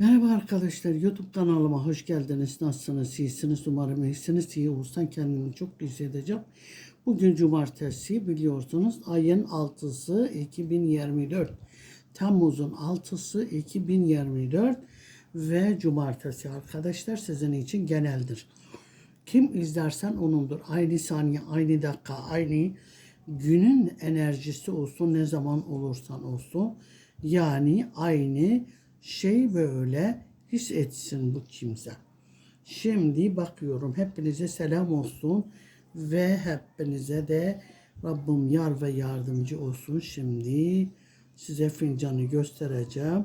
Merhaba arkadaşlar, YouTube kanalıma hoş geldiniz. Nasılsınız? İyisiniz? Umarım iyisiniz. İyi olursan kendimi çok hissedeceğim. Bugün cumartesi biliyorsunuz ayın 6'sı 2024. Temmuz'un 6'sı 2024 ve cumartesi arkadaşlar sizin için geneldir. Kim izlersen onundur. Aynı saniye, aynı dakika, aynı günün enerjisi olsun ne zaman olursan olsun. Yani aynı şey böyle hissetsin bu kimse. Şimdi bakıyorum hepinize selam olsun ve hepinize de Rabbim yar ve yardımcı olsun. Şimdi size fincanı göstereceğim.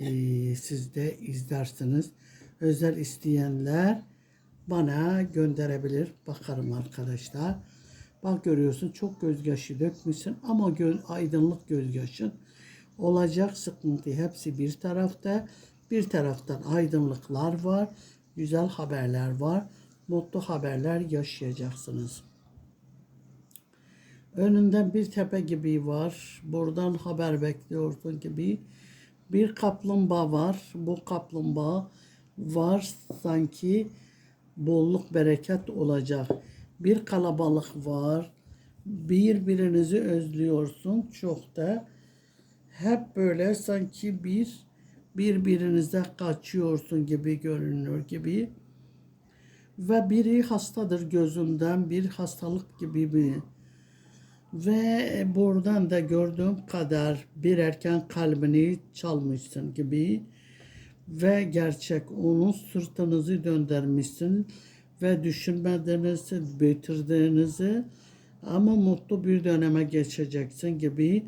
Ee, siz de izlersiniz. Özel isteyenler bana gönderebilir. Bakarım arkadaşlar. Bak görüyorsun çok gözyaşı dökmüşsün ama gö aydınlık gözyaşın. Olacak sıkıntı hepsi bir tarafta. Bir taraftan aydınlıklar var. Güzel haberler var. Mutlu haberler yaşayacaksınız. Önünden bir tepe gibi var. Buradan haber bekliyorsun gibi. Bir kaplumbağa var. Bu kaplumbağa var sanki bolluk bereket olacak. Bir kalabalık var. Birbirinizi özlüyorsun çok da. Hep böyle sanki bir birbirinize kaçıyorsun gibi görünür gibi. Ve biri hastadır gözünden bir hastalık gibi mi? Ve buradan da gördüğüm kadar bir erken kalbini çalmışsın gibi ve gerçek onun sırtınızı döndürmüşsün ve düşünmediğinizi, bitirdiğinizi ama mutlu bir döneme geçeceksin gibi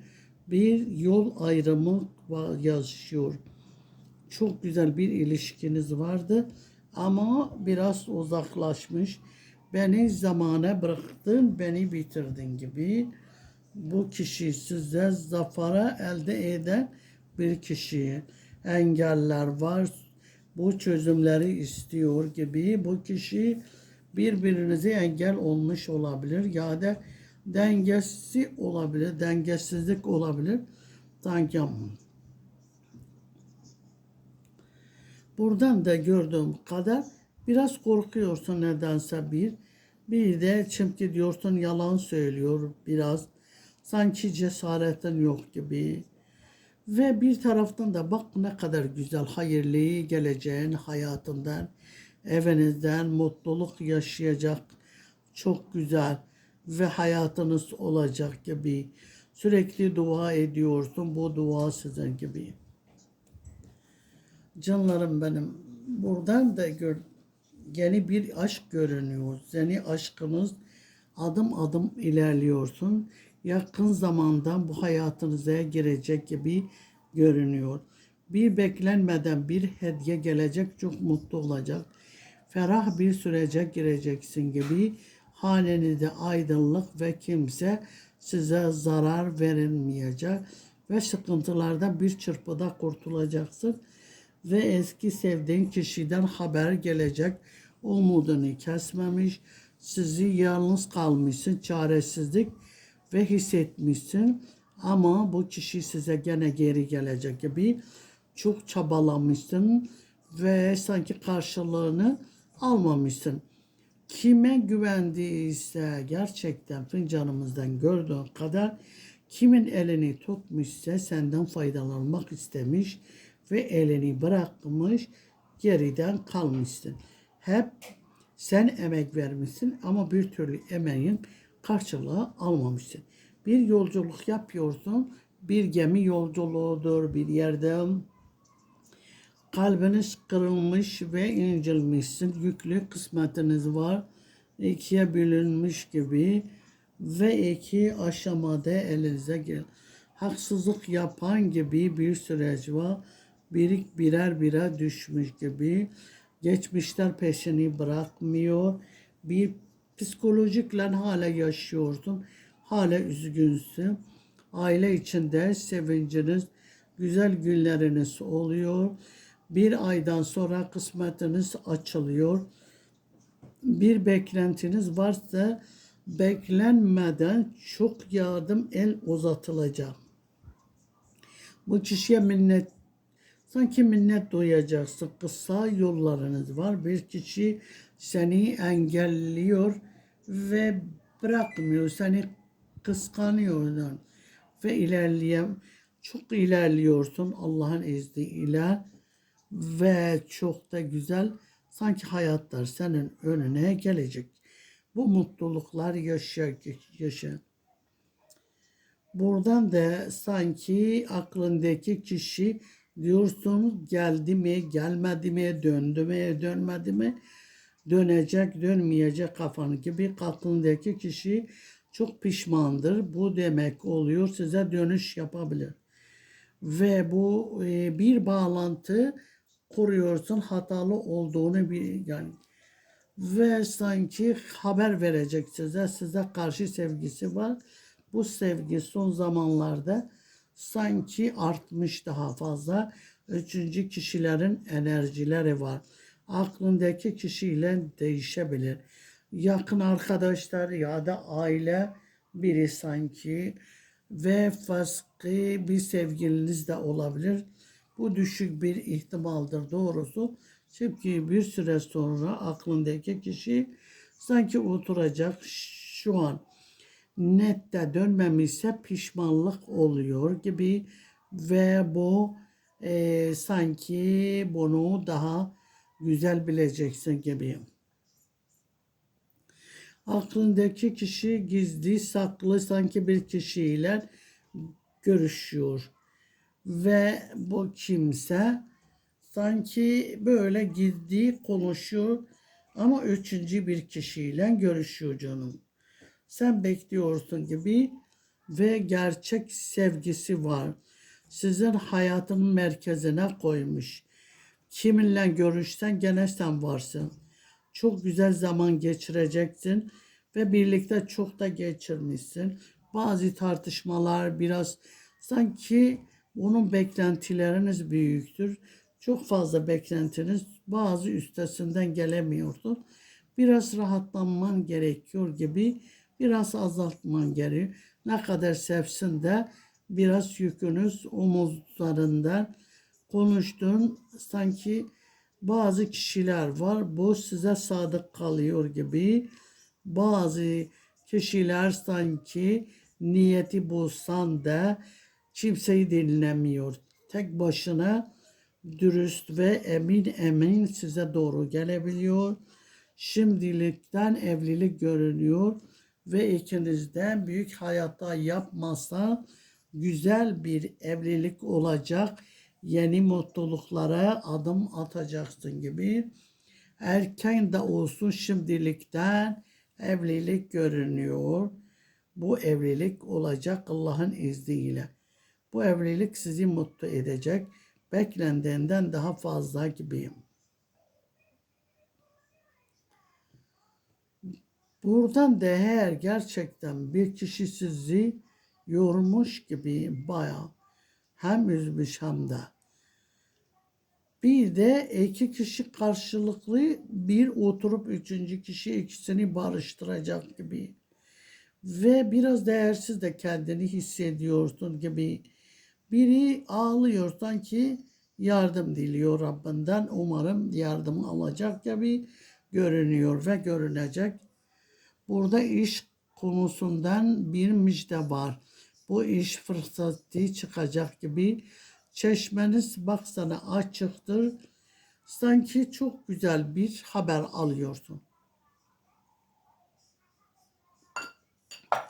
bir yol ayrımı yaşıyor. Çok güzel bir ilişkiniz vardı ama biraz uzaklaşmış. Beni zamana bıraktın, beni bitirdin gibi. Bu kişi size zafere elde eden bir kişi. Engeller var, bu çözümleri istiyor gibi. Bu kişi birbirinize engel olmuş olabilir ya da dengesi olabilir, dengesizlik olabilir. Sanki Buradan da gördüğüm kadar biraz korkuyorsun nedense bir. Bir de çünkü diyorsun yalan söylüyor biraz. Sanki cesaretin yok gibi. Ve bir taraftan da bak ne kadar güzel hayırlı geleceğin hayatından, evinizden mutluluk yaşayacak. Çok güzel ve hayatınız olacak gibi. Sürekli dua ediyorsun. Bu dua sizin gibi. Canlarım benim. Buradan da gör, yeni bir aşk görünüyor. Seni aşkınız adım adım ilerliyorsun. Yakın zamanda bu hayatınıza girecek gibi görünüyor. Bir beklenmeden bir hediye gelecek çok mutlu olacak. Ferah bir sürece gireceksin gibi hanenizde aydınlık ve kimse size zarar verilmeyecek ve sıkıntılardan bir çırpıda kurtulacaksın ve eski sevdiğin kişiden haber gelecek. Umudunu kesmemiş, sizi yalnız kalmışsın, çaresizlik ve hissetmişsin. Ama bu kişi size gene geri gelecek gibi çok çabalamışsın ve sanki karşılığını almamışsın. Kime güvendiyse gerçekten fincanımızdan gördüğün kadar kimin elini tutmuşsa senden faydalanmak istemiş ve elini bırakmış geriden kalmışsın. Hep sen emek vermişsin ama bir türlü emeğin karşılığı almamışsın. Bir yolculuk yapıyorsun, bir gemi yolculuğudur bir yerde kalbiniz kırılmış ve incilmişsin. Yüklü kısmetiniz var. ikiye bölünmüş gibi ve iki aşamada elinize gel. Haksızlık yapan gibi bir süreç var. Birik birer birer düşmüş gibi. Geçmişler peşini bırakmıyor. Bir psikolojikle hala yaşıyorsun. Hala üzgünsün. Aile içinde sevinciniz, güzel günleriniz oluyor. Bir aydan sonra kısmetiniz açılıyor. Bir beklentiniz varsa beklenmeden çok yardım el uzatılacak. Bu kişiye minnet Sanki minnet duyacaksın. Kısa yollarınız var. Bir kişi seni engelliyor ve bırakmıyor. Seni kıskanıyor ve ilerleyen çok ilerliyorsun Allah'ın izniyle ve çok da güzel sanki hayatlar senin önüne gelecek. Bu mutluluklar yaşa yaşa. Buradan da sanki aklındaki kişi diyorsun geldi mi, gelmedi mi, döndü mü, dönmedi mi, dönecek, dönmeyecek kafanı gibi aklındaki kişi çok pişmandır. Bu demek oluyor size dönüş yapabilir. Ve bu e, bir bağlantı kuruyorsun hatalı olduğunu bir yani ve sanki haber verecek size size karşı sevgisi var. Bu sevgi son zamanlarda sanki artmış daha fazla. Üçüncü kişilerin enerjileri var. Aklındaki kişiyle değişebilir. Yakın arkadaşlar ya da aile biri sanki ve farklı bir sevgiliniz de olabilir. Bu düşük bir ihtimaldir doğrusu. Çünkü bir süre sonra aklındaki kişi sanki oturacak şu an nette dönmemişse pişmanlık oluyor gibi ve bu e, sanki bunu daha güzel bileceksin gibi. Aklındaki kişi gizli saklı sanki bir kişiyle görüşüyor ve bu kimse sanki böyle gizli konuşuyor ama üçüncü bir kişiyle görüşüyor canım. Sen bekliyorsun gibi ve gerçek sevgisi var. Sizin hayatın merkezine koymuş. Kiminle görüşsen gene sen varsın. Çok güzel zaman geçireceksin ve birlikte çok da geçirmişsin. Bazı tartışmalar biraz sanki onun beklentileriniz büyüktür. Çok fazla beklentiniz bazı üstesinden gelemiyorsun. Biraz rahatlanman gerekiyor gibi biraz azaltman gerekiyor. Ne kadar sevsin de biraz yükünüz omuzlarında konuştuğun sanki bazı kişiler var. Bu size sadık kalıyor gibi. Bazı kişiler sanki niyeti bozsan da kimseyi dinlemiyor. Tek başına dürüst ve emin emin size doğru gelebiliyor. Şimdilikten evlilik görünüyor ve ikinizden büyük hayatta yapmazsa güzel bir evlilik olacak. Yeni mutluluklara adım atacaksın gibi. Erken de olsun şimdilikten evlilik görünüyor. Bu evlilik olacak Allah'ın izniyle. Bu evlilik sizi mutlu edecek. Beklendiğinden daha fazla gibiyim. Buradan değer gerçekten bir kişi sizi yormuş gibi bayağı hem üzmüş hem de. Bir de iki kişi karşılıklı bir oturup üçüncü kişi ikisini barıştıracak gibi. Ve biraz değersiz de kendini hissediyorsun gibi. Biri ağlıyor sanki yardım diliyor Rabbinden. Umarım yardım alacak gibi görünüyor ve görünecek. Burada iş konusundan bir müjde var. Bu iş fırsatı çıkacak gibi. Çeşmeniz baksana açıktır. Sanki çok güzel bir haber alıyorsun.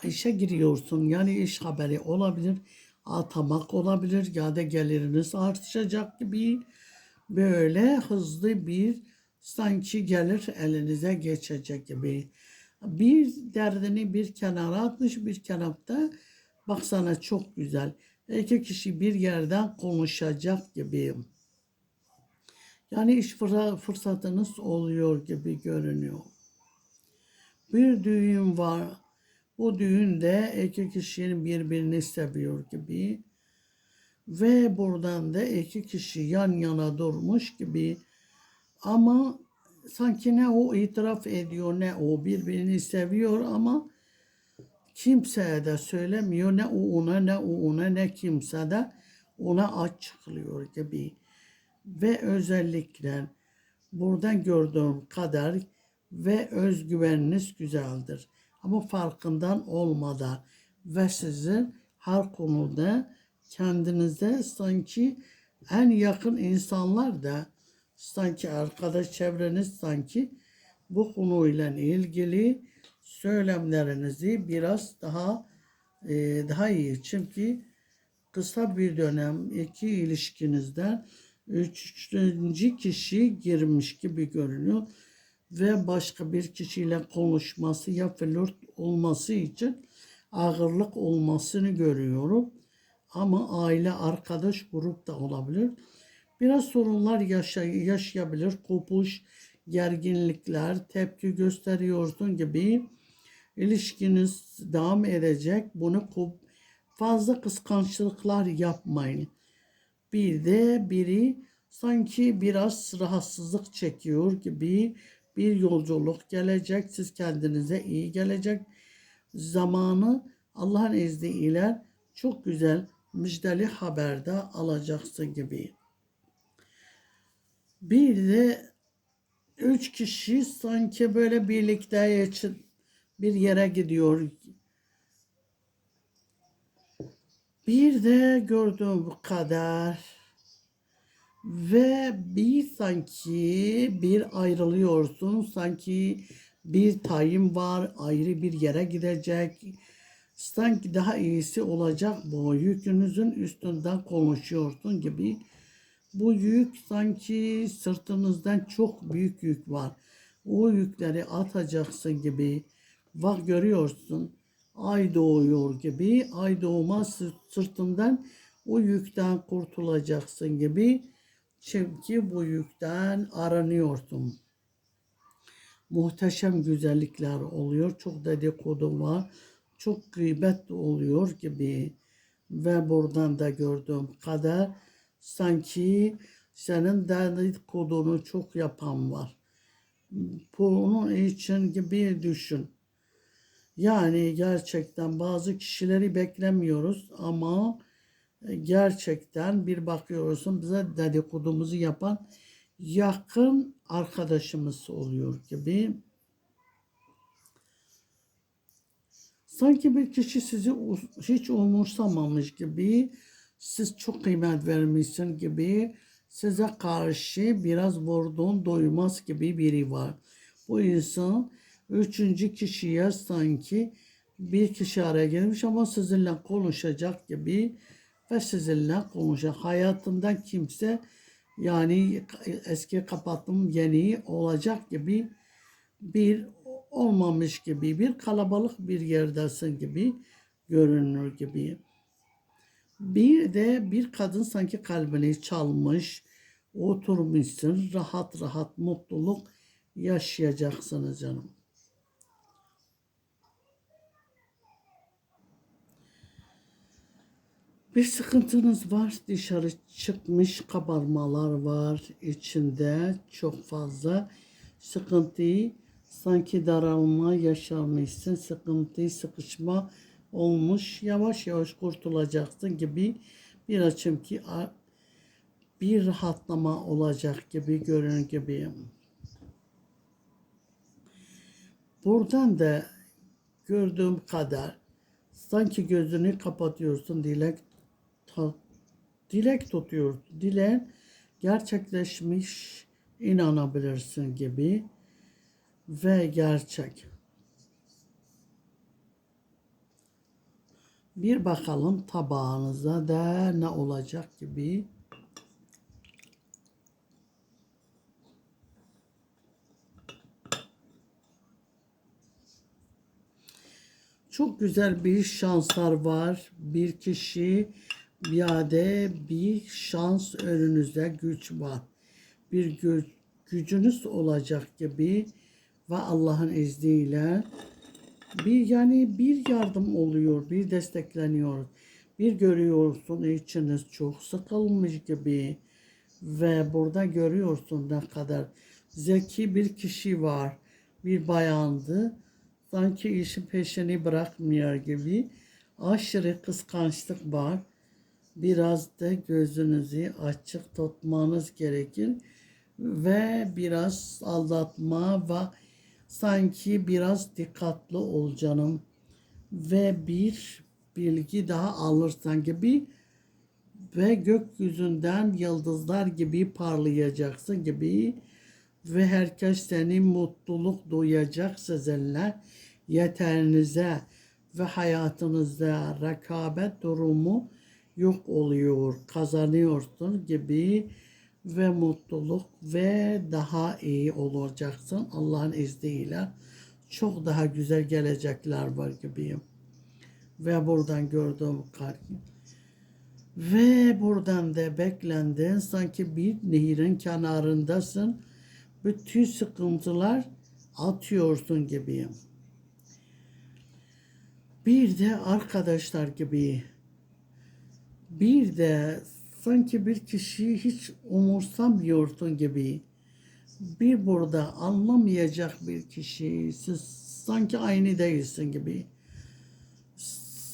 İşe giriyorsun. Yani iş haberi olabilir. Atamak olabilir. Ya da geliriniz artacak gibi. Böyle hızlı bir sanki gelir elinize geçecek gibi bir derdini bir kenara atmış bir kenarda baksana çok güzel. İki kişi bir yerden konuşacak gibi. Yani iş fırsatınız oluyor gibi görünüyor. Bir düğün var. Bu düğünde iki kişinin birbirini seviyor gibi. Ve buradan da iki kişi yan yana durmuş gibi. Ama sanki ne o itiraf ediyor ne o birbirini seviyor ama kimseye de söylemiyor ne o ona ne o ona ne kimse de ona açıklıyor gibi. ve özellikler buradan gördüğüm kadar ve özgüveniniz güzeldir. Ama farkından olmadan ve sizin her konuda kendinize sanki en yakın insanlar da sanki arkadaş çevreniz sanki bu konuyla ilgili söylemlerinizi biraz daha e, daha iyi. Çünkü kısa bir dönem iki ilişkinizden üçüncü kişi girmiş gibi görünüyor ve başka bir kişiyle konuşması ya flört olması için ağırlık olmasını görüyorum. Ama aile, arkadaş, grup da olabilir. Biraz sorunlar yaşay yaşayabilir. Kopuş, gerginlikler, tepki gösteriyorsun gibi ilişkiniz devam edecek. Bunu fazla kıskançlıklar yapmayın. Bir de biri sanki biraz rahatsızlık çekiyor gibi bir yolculuk gelecek. Siz kendinize iyi gelecek. Zamanı Allah'ın izniyle çok güzel müjdeli haberde alacaksın gibi. Bir de üç kişi sanki böyle birlikte için bir yere gidiyor. Bir de gördüğüm kadar ve bir sanki bir ayrılıyorsun sanki bir tayin var ayrı bir yere gidecek. Sanki daha iyisi olacak bu yükünüzün üstünden konuşuyorsun gibi. Bu yük sanki sırtınızdan çok büyük yük var. O yükleri atacaksın gibi. Bak görüyorsun ay doğuyor gibi ay doğma sırtından o yükten kurtulacaksın gibi çünkü bu yükten aranıyorsun. Muhteşem güzellikler oluyor. Çok dedikodu var. Çok gıybet oluyor gibi. Ve buradan da gördüğüm kadar sanki senin dedikodunu çok yapan var. Bunun için gibi düşün. Yani gerçekten bazı kişileri beklemiyoruz ama gerçekten bir bakıyorsun bize dedikodumuzu yapan yakın arkadaşımız oluyor gibi. Sanki bir kişi sizi hiç umursamamış gibi, siz çok kıymet vermişsin gibi, size karşı biraz vurduğun doymaz gibi biri var. Bu insan üçüncü kişiye sanki bir kişi araya gelmiş ama sizinle konuşacak gibi ve sizinle konuşacak. Hayatından kimse yani eski kapattım yeni olacak gibi bir olmamış gibi bir kalabalık bir yerdesin gibi görünür gibi. Bir de bir kadın sanki kalbini çalmış, oturmuşsun, rahat rahat mutluluk yaşayacaksınız canım. Bir sıkıntınız var, dışarı çıkmış kabarmalar var içinde. Çok fazla sıkıntıyı sanki daralma yaşamışsın, sıkıntı, sıkışma olmuş, yavaş yavaş kurtulacaksın gibi bir açım ki bir rahatlama olacak gibi görün gibi. Buradan da gördüğüm kadar sanki gözünü kapatıyorsun dilek dilek tutuyor. Dilen gerçekleşmiş inanabilirsin gibi ve gerçek. Bir bakalım tabağınıza da ne olacak gibi. Çok güzel bir şanslar var. Bir kişi biade bir şans önünüzde güç var. Bir güç, gücünüz olacak gibi ve Allah'ın izniyle bir yani bir yardım oluyor, bir destekleniyor. Bir görüyorsun içiniz çok sıkılmış gibi ve burada görüyorsun ne kadar zeki bir kişi var. Bir bayandı. Sanki işin peşini bırakmıyor gibi. Aşırı kıskançlık var biraz da gözünüzü açık tutmanız gerekir ve biraz aldatma ve sanki biraz dikkatli ol canım ve bir bilgi daha alırsan gibi ve gökyüzünden yıldızlar gibi parlayacaksın gibi ve herkes seni mutluluk duyacak sizinle. Yeterinize ve hayatınızda rekabet durumu yok oluyor, kazanıyorsun gibi ve mutluluk ve daha iyi olacaksın Allah'ın izniyle. Çok daha güzel gelecekler var gibiyim. Ve buradan gördüğüm kalp. Ve buradan da beklendin sanki bir nehirin kenarındasın. Bütün sıkıntılar atıyorsun gibiyim. Bir de arkadaşlar gibi bir de sanki bir kişiyi hiç umursamıyorsun gibi. Bir burada anlamayacak bir kişi siz sanki aynı değilsin gibi.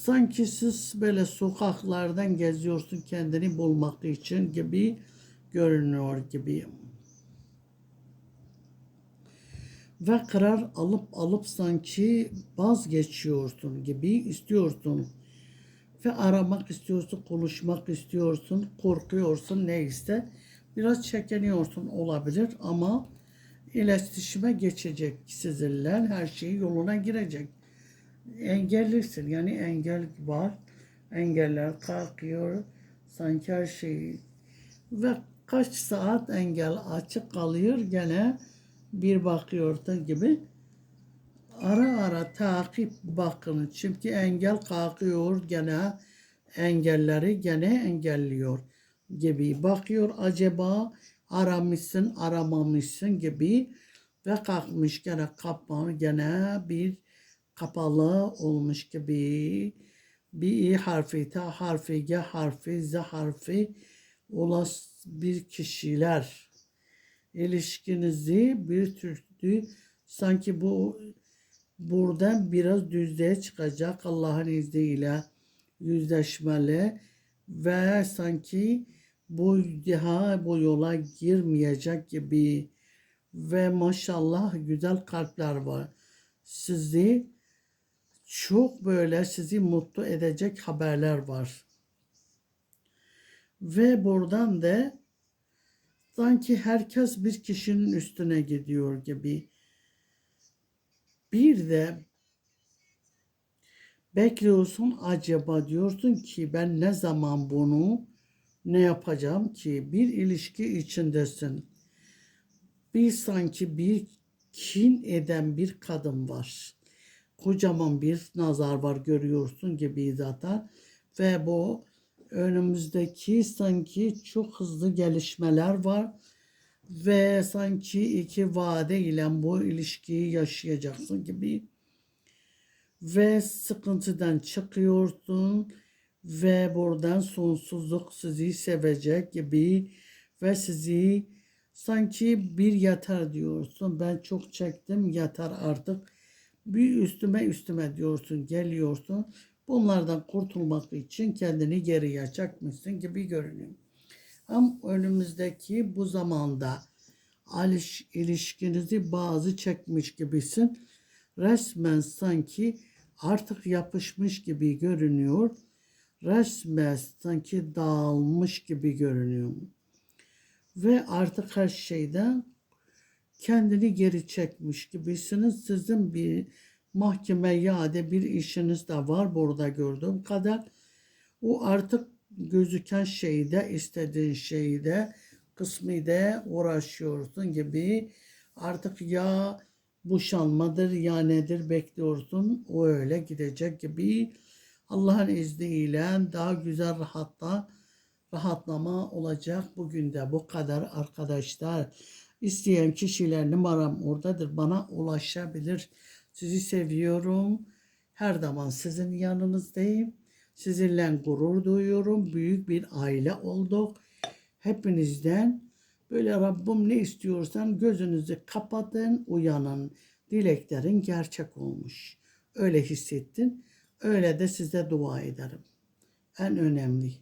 Sanki siz böyle sokaklardan geziyorsun kendini bulmak için gibi görünüyor gibi. Ve karar alıp alıp sanki vazgeçiyorsun gibi istiyorsun ve aramak istiyorsun, konuşmak istiyorsun, korkuyorsun neyse. Biraz çekiniyorsun olabilir ama iletişime geçecek sizinle her şey yoluna girecek. Engellisin yani engel var. Engeller kalkıyor. Sanki her şey ve kaç saat engel açık kalıyor gene bir bakıyorsun gibi ara ara takip bakın. Çünkü engel kalkıyor gene engelleri gene engelliyor gibi bakıyor acaba aramışsın aramamışsın gibi ve kalkmış gene kapağı gene bir kapalı olmuş gibi bir i harfi, t harfi, g harfi, z harfi olas bir kişiler ilişkinizi bir türlü sanki bu buradan biraz düzlüğe çıkacak Allah'ın izniyle yüzleşmeli ve sanki bu daha bu yola girmeyecek gibi ve maşallah güzel kalpler var. Sizi çok böyle sizi mutlu edecek haberler var. Ve buradan da sanki herkes bir kişinin üstüne gidiyor gibi. Bir de bekliyorsun acaba diyorsun ki ben ne zaman bunu ne yapacağım ki bir ilişki içindesin. Bir sanki bir kin eden bir kadın var. Kocaman bir nazar var görüyorsun gibi zaten ve bu önümüzdeki sanki çok hızlı gelişmeler var ve sanki iki vade ile bu ilişkiyi yaşayacaksın gibi ve sıkıntıdan çıkıyorsun ve buradan sonsuzluk sizi sevecek gibi ve sizi sanki bir yatar diyorsun. Ben çok çektim yatar artık. Bir üstüme üstüme diyorsun geliyorsun. Bunlardan kurtulmak için kendini geriye çekmişsin gibi görünüyor. Ama önümüzdeki bu zamanda aliş, ilişkinizi bazı çekmiş gibisin. Resmen sanki artık yapışmış gibi görünüyor. Resmen sanki dağılmış gibi görünüyor. Ve artık her şeyden kendini geri çekmiş gibisiniz. Sizin bir mahkeme ya da bir işiniz de var burada gördüğüm kadar. O artık gözüken şeyde, istediğin şeyde, kısmı da uğraşıyorsun gibi. Artık ya boşanmadır ya nedir bekliyorsun. O öyle gidecek gibi. Allah'ın izniyle daha güzel rahatla rahatlama olacak. Bugün de bu kadar arkadaşlar. İsteyen kişiler numaram oradadır. Bana ulaşabilir. Sizi seviyorum. Her zaman sizin yanınızdayım. Sizinle gurur duyuyorum. Büyük bir aile olduk. Hepinizden böyle Rabbim ne istiyorsan gözünüzü kapatın, uyanın. Dileklerin gerçek olmuş. Öyle hissettin. Öyle de size dua ederim. En önemli.